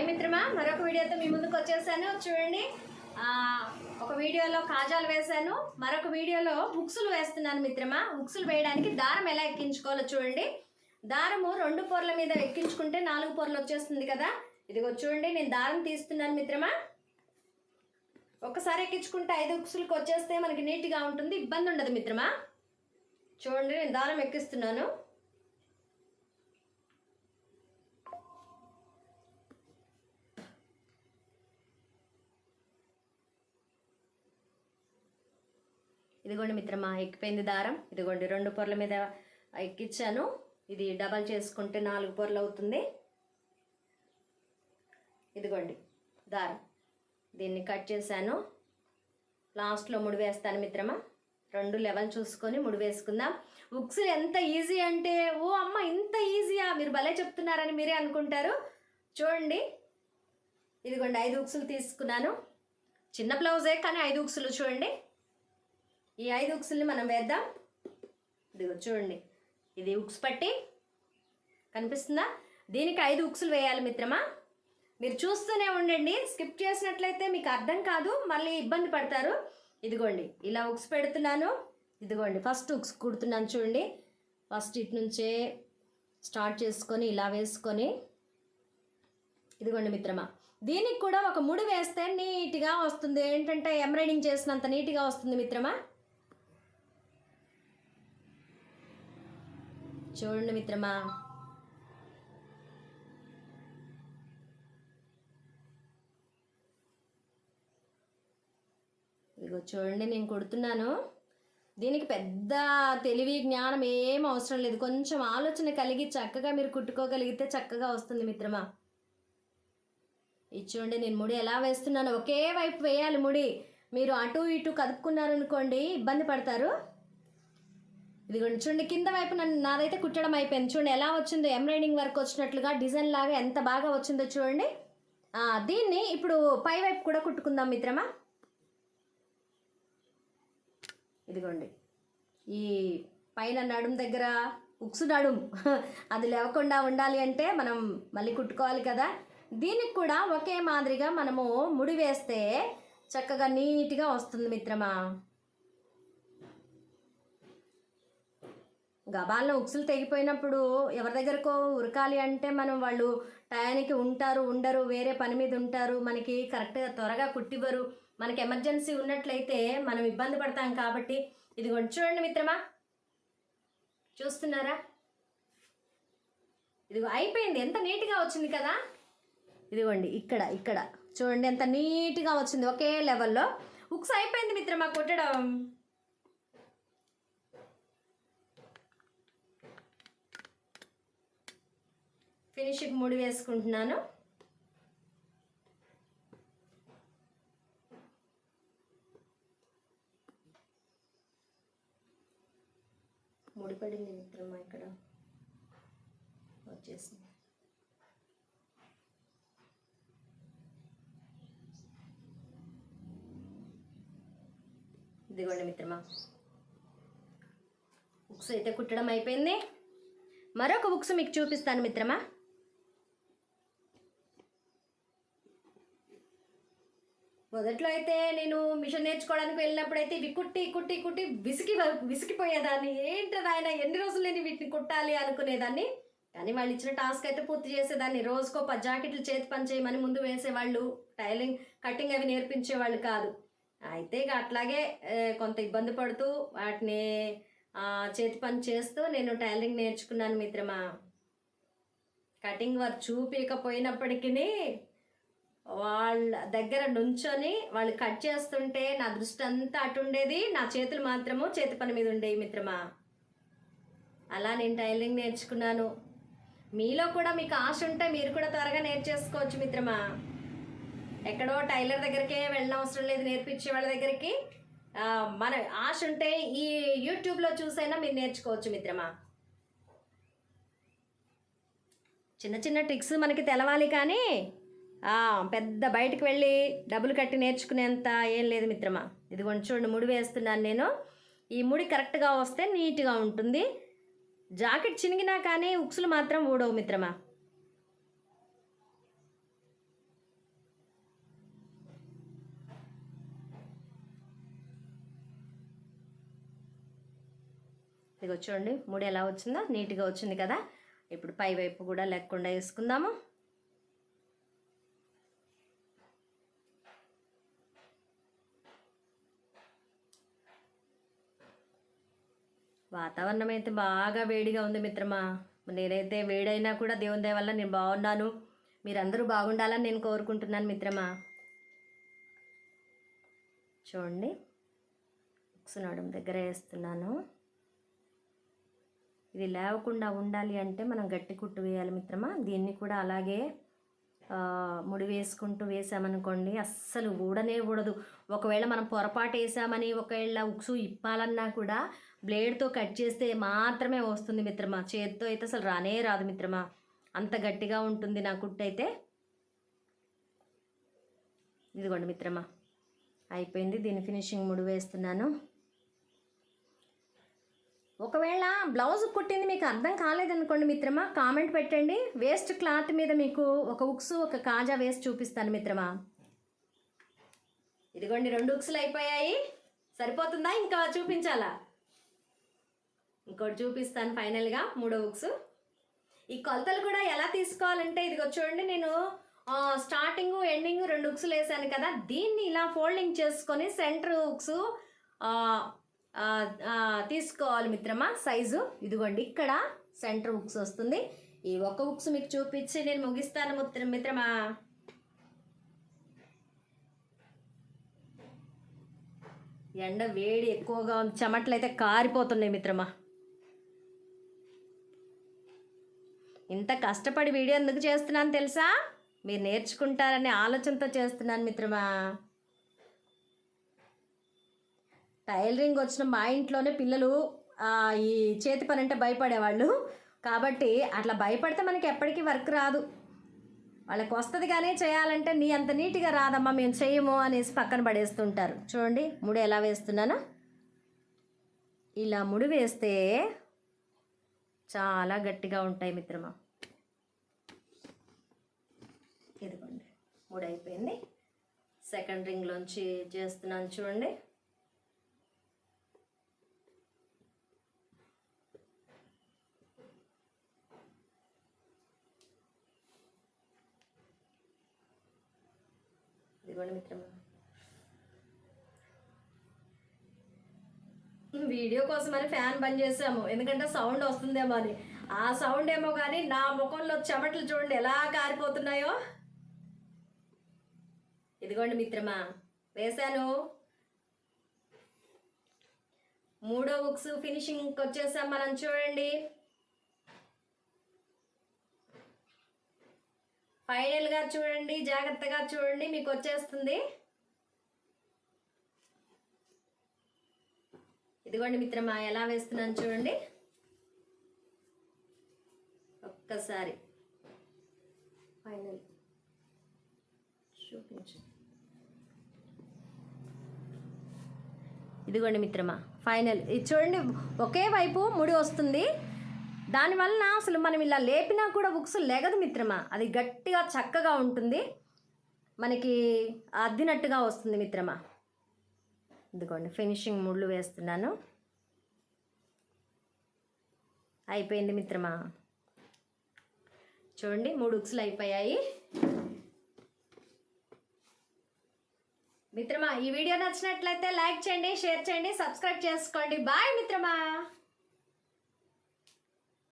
Hi మిత్రమా మరొక వీడియోతో మీ ముందుకు వచ్చేసాను. చూడండి ఒక వీడియోలో కాజాలు వేశాను. మరొక వీడియోలో బుక్సులు వేస్తున్నాను మిత్రమా. బుక్సులు వేయడానికి దారం ఎలా ఎక్కించుకోవాలో చూడండి. దారము రెండు పొరల మీద ఎక్కించుకుంటే నాలుగు పొరలు వచ్చేస్తుంది కదా. ఇదిగో చూడండి నేను దారం తీస్తున్నాను మిత్రమా. ఒకసారి ఎక్కించుకుంటే ఐదు బుక్సులకు వచ్చేస్తే మనకి నీట్గా ఉంటుంది ఇబ్బంది ఉండదు మిత్రమా. చూడండి నేను దారం ఎక్కిస్తున్నాను. ఇదిగోండి మిత్రమా ఎక్కిపోయింది దారం. ఇదిగోండి రెండు పొరల మీద ఎక్కించాను ఇది డబల్ చేసుకుంటే నాలుగు పొరలు అవుతుంది. ఇదిగోండి దారం. దీన్ని కట్ చేశాను. లాస్ట్లో ముడి వేస్తాను మిత్రమా. రెండు లెవెల్ చూసుకొని ముడి వేసుకుందాం. బుక్స్ ఎంత ఈజీ అంటే ఓ అమ్మ ఇంత ఈజీయా? మీరు భలే చెప్తున్నారని మీరే అనుకుంటారు. చూడండి. ఇదిగోండి ఐదు ఉక్సులు తీసుకున్నాను. చిన్న బ్లౌజే కానీ ఐదు ఉక్సులు చూడండి. ఈ ఐదు ఉక్సుల్ని మనం వేద్దాం. ఇదిగో చూడండి. ఇది ఉక్స్ పట్టి కనిపిస్తుందా? దీనికి ఐదు ఉక్సులు వేయాలి మిత్రమా? మీరు చూస్తూనే ఉండండి. స్కిప్ చేసినట్లయితే మీకు అర్థం కాదు. మళ్ళీ ఇబ్బంది పడతారు. ఇదిగోండి. ఇలా ఉక్స్ పెడుతున్నాను. ఇదిగోండి. ఫస్ట్ ఉక్స్ కుడుతున్నాను చూడండి. ఫస్ట్ ఇటు నుంచే స్టార్ట్ చేసుకొని ఇలా వేసుకొని ఇదిగోండి మిత్రమా. దీనికి కూడా ఒక ముడి వేస్తే నీట్గా వస్తుంది. ఏంటంటే ఎంబ్రాయిడింగ్ చేసినంత నీట్గా వస్తుంది మిత్రమా? చూడండి మిత్రమా. ఇదిగో చూడండి నేను కుడుతున్నాను. దీనికి పెద్ద తెలివి జ్ఞానం ఏం అవసరం లేదు. కొంచెం ఆలోచన కలిగి చక్కగా మీరు కుట్టుకోగలిగితే చక్కగా వస్తుంది మిత్రమా. ఇది చూడండి నేను ముడి ఎలా వేస్తున్నాను. ఒకే వైపు వేయాలి ముడి. మీరు అటు ఇటు కదుపుకున్నారనుకోండి ఇబ్బంది పడతారు. ఇదిగోండి చూడండి కింద వైపు నన్ను నాదైతే కుట్టడం అయిపోయింది. చూడండి ఎలా వచ్చిందో ఎంబ్రాయిడింగ్ వర్క్ వచ్చినట్లుగా డిజైన్ లాగా ఎంత బాగా వచ్చిందో చూడండి. దీన్ని ఇప్పుడు పై వైపు కూడా కుట్టుకుందాం మిత్రమా? ఇదిగోండి. ఈ పైన నడుం దగ్గర ఉక్సు నడుం అది లేవకుండా ఉండాలి అంటే మనం మళ్ళీ కుట్టుకోవాలి కదా. దీనికి కూడా ఒకే మాదిరిగా మనము ముడి వేస్తే చక్కగా నీట్గా వస్తుంది మిత్రమా? గబాల్లో ఉక్సులు తెగిపోయినప్పుడు ఎవరి దగ్గరకో ఉరకాలి అంటే మనం వాళ్ళు టయానికి ఉంటారు ఉండరు వేరే పని మీద ఉంటారు. మనకి కరెక్ట్గా త్వరగా కుట్టివ్వరు. మనకి ఎమర్జెన్సీ ఉన్నట్లయితే మనం ఇబ్బంది పడతాం కాబట్టి ఇదిగోండి చూడండి మిత్రమా. చూస్తున్నారా? ఇదిగో అయిపోయింది. ఎంత నీట్గా వచ్చింది కదా? ఇదిగోండి ఇక్కడ ఇక్కడ. చూడండి ఎంత నీట్గా వచ్చింది. ఒకే లెవెల్లో ఉక్స్ అయిపోయింది మిత్రమా కుట్టడం. ఫినిషింగ్ ముడి వేసుకుంటున్నాను. ముడిపడింది మిత్రమా ఇక్కడ? వచ్చేసింది. ఇదిగోండి మిత్రమా. బుక్స్ అయితే కుట్టడం అయిపోయింది. మరొక బుక్స్ మీకు చూపిస్తాను మిత్రమా. మొదట్లో అయితే నేను మిషన్ నేర్చుకోవడానికి వెళ్ళినప్పుడు అయితే ఇవి కుట్టి కుట్టి కుట్టి విసిగి విసిగిపోయేదాన్ని ఏంటది ఆయన ఎన్ని రోజులు నేను వీటిని కుట్టాలి అనుకునేదాన్ని? కానీ వాళ్ళు ఇచ్చిన టాస్క్ అయితే పూర్తి చేసేదాన్ని. రోజుకో పది జాకెట్లు చేతి పని చేయమని ముందు వేసేవాళ్ళు. టైలింగ్ కటింగ్ అవి నేర్పించేవాళ్ళు కాదు. అయితే ఇక అట్లాగే కొంత ఇబ్బంది పడుతూ వాటిని చేతి పని చేస్తూ నేను టైలరింగ్ నేర్చుకున్నాను మిత్రమా. కటింగ్ వర్క్ చూపించకపోయినప్పటికీ వాళ్ళ దగ్గర నుంచొని వాళ్ళు కట్ చేస్తుంటే నా దృష్టి అంతా అటుండేది. నా చేతులు మాత్రము చేతి పని మీద ఉండేవి మిత్రమా. అలా నేను టైలరింగ్ నేర్చుకున్నాను. మీలో కూడా మీకు ఆశ ఉంటే మీరు కూడా త్వరగా నేర్చేసుకోవచ్చు మిత్రమా. ఎక్కడో టైలర్ దగ్గరికే వెళ్ళిన అవసరం లేదు నేర్పించే వాళ్ళ దగ్గరికి. మన ఆశ ఉంటే ఈ యూట్యూబ్లో చూసైనా మీరు నేర్చుకోవచ్చు మిత్రమా. చిన్న చిన్న ట్రిక్స్ మనకి తెలవాలి కానీ పెద్ద బయటకు వెళ్ళి డబ్బులు కట్టి నేర్చుకునేంత ఏం లేదు మిత్రమా. ఇదిగోండి చూడండి ముడి వేస్తున్నాను నేను. ఈ ముడి కరెక్ట్గా వస్తే నీట్గా ఉంటుంది. జాకెట్ చినిగినా కానీ ఉక్సులు మాత్రం ఊడవు మిత్రమా. ఇదిగో చూడండి ముడి ఎలా వచ్చిందో నీట్గా వచ్చింది కదా. ఇప్పుడు పై వైపు కూడా లేకుండా వేసుకుందాము. వాతావరణం అయితే బాగా వేడిగా ఉంది మిత్రమా. నేనైతే వేడైనా కూడా దేవుని దయ వల్ల నేను బాగున్నాను. మీరందరూ బాగుండాలని నేను కోరుకుంటున్నాను మిత్రమా. చూడండి. ఉక్సు నడుం దగ్గర వేస్తున్నాను. ఇది లేవకుండా ఉండాలి అంటే మనం గట్టి కుట్టు వేయాలి మిత్రమా. దీన్ని కూడా అలాగే ముడి వేసుకుంటూ వేసామనుకోండి అస్సలు ఊడనే ఊడదు. ఒకవేళ మనం పొరపాటు వేసామని ఒకవేళ ఉక్సు ఇప్పాలన్నా కూడా బ్లేడ్తో కట్ చేస్తే మాత్రమే వస్తుంది మిత్రమా. చేతితో అయితే అసలు రానే రాదు మిత్రమా. అంత గట్టిగా ఉంటుంది నా కుట్టు అయితే. ఇదిగోండి మిత్రమా. అయిపోయింది. దీని ఫినిషింగ్ ముడి వేస్తున్నాను. ఒకవేళ బ్లౌజ్ కుట్టింది మీకు అర్థం కాలేదనుకోండి మిత్రమా కామెంట్ పెట్టండి. వేస్ట్ క్లాత్ మీద మీకు ఒక ఉక్స్ ఒక కాజా వేసి చూపిస్తాను మిత్రమా. ఇదిగోండి రెండు ఉక్సులు అయిపోయాయి. సరిపోతుందా? ఇంకా చూపించాలా? ఇంకోటి చూపిస్తాను ఫైనల్గా మూడో బుక్స్. ఈ కొలతలు కూడా ఎలా తీసుకోవాలంటే ఇదిగో చూడండి నేను స్టార్టింగ్ ఎండింగ్ రెండు ఉక్సులు వేసాను కదా దీన్ని ఇలా ఫోల్డింగ్ చేసుకొని సెంటర్ బుక్స్ తీసుకోవాలి మిత్రమా సైజు. ఇదిగోండి ఇక్కడ సెంటర్ ఉక్స్ వస్తుంది. ఈ ఒక్క ఉక్స్ మీకు చూపించి నేను ముగిస్తాను మిత్ర మిత్రమా. ఎండ వేడి ఎక్కువగా ఉంది అయితే కారిపోతున్నాయి మిత్రమా. ఇంత కష్టపడి వీడియో ఎందుకు చేస్తున్నాను తెలుసా? మీరు నేర్చుకుంటారనే ఆలోచనతో చేస్తున్నాను మిత్రమా. టైలరింగ్ వచ్చిన మా ఇంట్లోనే పిల్లలు ఈ చేతి పని అంటే భయపడేవాళ్ళు. కాబట్టి అట్లా భయపడితే మనకి ఎప్పటికీ వర్క్ రాదు. వాళ్ళకి వస్తుంది కానీ చేయాలంటే నీ అంత నీట్గా రాదమ్మా మేము చేయము అనేసి పక్కన పడేస్తుంటారు. చూడండి ముడి ఎలా వేస్తున్నాను. ఇలా ముడి వేస్తే చాలా గట్టిగా ఉంటాయి మిత్రమా? ఇదిగోండి మూడు అయిపోయింది సెకండ్ రింగ్లోంచి చేస్తున్నాను చూడండి. ఇదిగోండి మిత్రమా. వీడియో కోసం అని ఫ్యాన్ బంద్ చేసాము ఎందుకంటే సౌండ్ వస్తుందేమో అని. ఆ సౌండ్ ఏమో కానీ నా ముఖంలో చెమటలు చూడండి ఎలా కారిపోతున్నాయో. ఇదిగోండి మిత్రమా వేశాను. మూడో బుక్స్ ఫినిషింగ్కి వచ్చేసాం మనం చూడండి. ఫైనల్గా చూడండి జాగ్రత్తగా చూడండి మీకు వచ్చేస్తుంది. ఇదిగోండి మిత్రమా ఎలా వేస్తున్నాను చూడండి. ఒక్కసారి. ఫైనల్ చూపించు. ఇదిగోండి మిత్రమా ఫైనల్ ఇది చూడండి ఒకే వైపు ముడి వస్తుంది. దానివల్ల అసలు మనం ఇలా లేపినా కూడా బుక్స్ లెగదు మిత్రమా. అది గట్టిగా చక్కగా ఉంటుంది. మనకి అద్దినట్టుగా వస్తుంది మిత్రమా. ఇదిగోండి ఫినిషింగ్ ముళ్ళు వేస్తున్నాను. అయిపోయింది మిత్రమా? చూడండి మూడు ఉక్సులు అయిపోయాయి. మిత్రమా ఈ వీడియో నచ్చినట్లయితే లైక్ చేయండి షేర్ చేయండి సబ్స్క్రైబ్ చేసుకోండి. బాయ్ మిత్రమా!